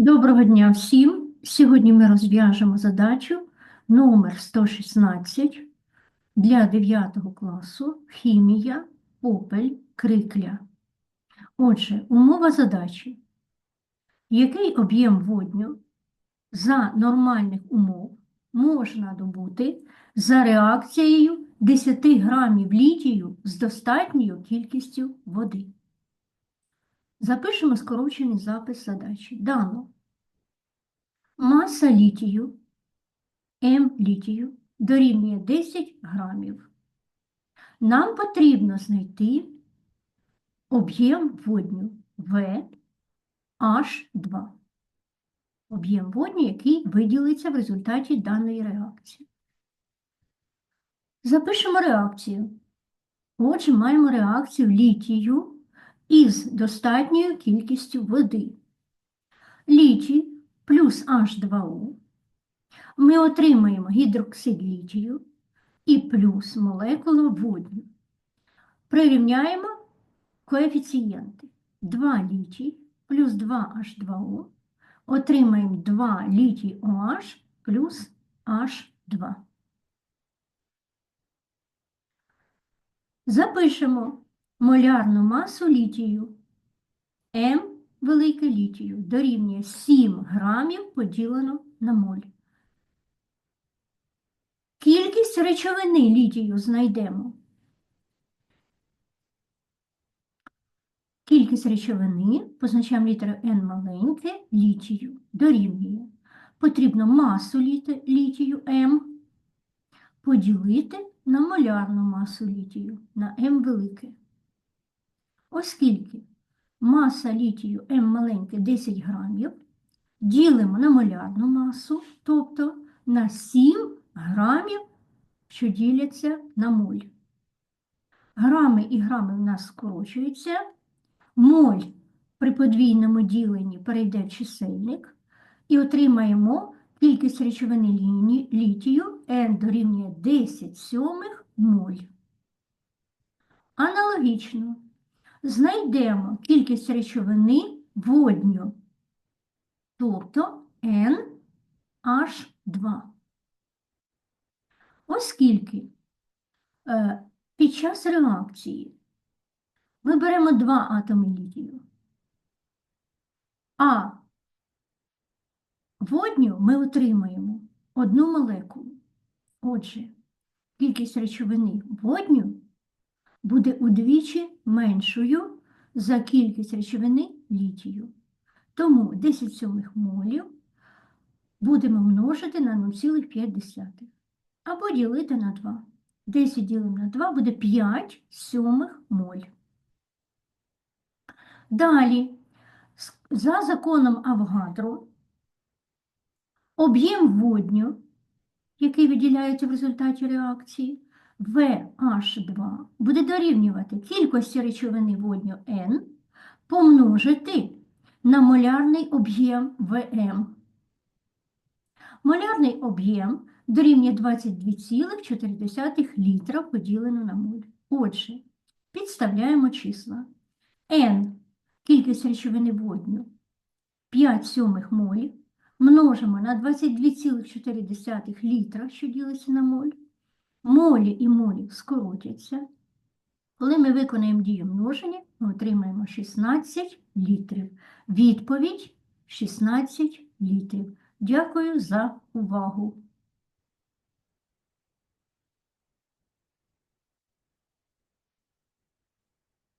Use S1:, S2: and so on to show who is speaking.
S1: Доброго дня всім! Сьогодні ми розв'яжемо задачу номер 116 для 9 класу Хімія, Попель, Крикля. Отже, умова задачі. Який об'єм водню за нормальних умов можна добути за реакцією 10 грамів літію з достатньою кількістю води? Запишемо скорочений запис задачі. Дано. Маса літію, М літію, дорівнює 10 грамів. Нам потрібно знайти об'єм водню В H2. Об'єм водню, який виділиться в результаті даної реакції. Запишемо реакцію. Отже, маємо реакцію літію із достатньою кількістю води. Літій плюс H2O. Ми отримаємо гідроксид літію і плюс молекула водню. Прирівняємо коефіцієнти. 2 літій плюс 2 H2O. Отримаємо 2 літій OH плюс H2. Запишемо молярну масу літію М велике літію дорівнює 7 грамів поділено на моль. Кількість речовини літію знайдемо. Кількість речовини, позначаємо літеру N маленьке, літію дорівнює. Потрібно масу літію М поділити на молярну масу літію, на М велике. Оскільки маса літію М маленьке 10 грамів, ділимо на молярну масу, тобто на 7 грамів, що діляться на моль. Грами і грами в нас скорочуються. Моль при подвійному діленні перейде в чисельник і отримаємо кількість речовини літію N дорівнює 10 сьомих моль. Аналогічно знайдемо кількість речовини водню, тобто NH2. Оскільки е, під час реакції ми беремо два атоми літію, а водню ми отримаємо одну молекулу. Отже, кількість речовини водню буде удвічі меншою за кількість речовини літію. Тому 10 сьомих молів будемо множити на 0,5 або ділити на 2. 10 ділимо на 2 буде 5 сьомих моль. Далі, за законом Авгадро, об'єм водню, який виділяється в результаті реакції, VH2 буде дорівнювати кількості речовини водню N помножити на молярний об'єм ВМ. Молярний об'єм дорівнює 22,4 літра поділено на моль. Отже, підставляємо числа. N – кількість речовини водню 5 сьомих молів, множимо на 22,4 літра, що ділиться на моль. Молі і молі скоротяться. Коли ми виконаємо дію множення, ми отримаємо 16 літрів. Відповідь 16 літрів. Дякую за увагу.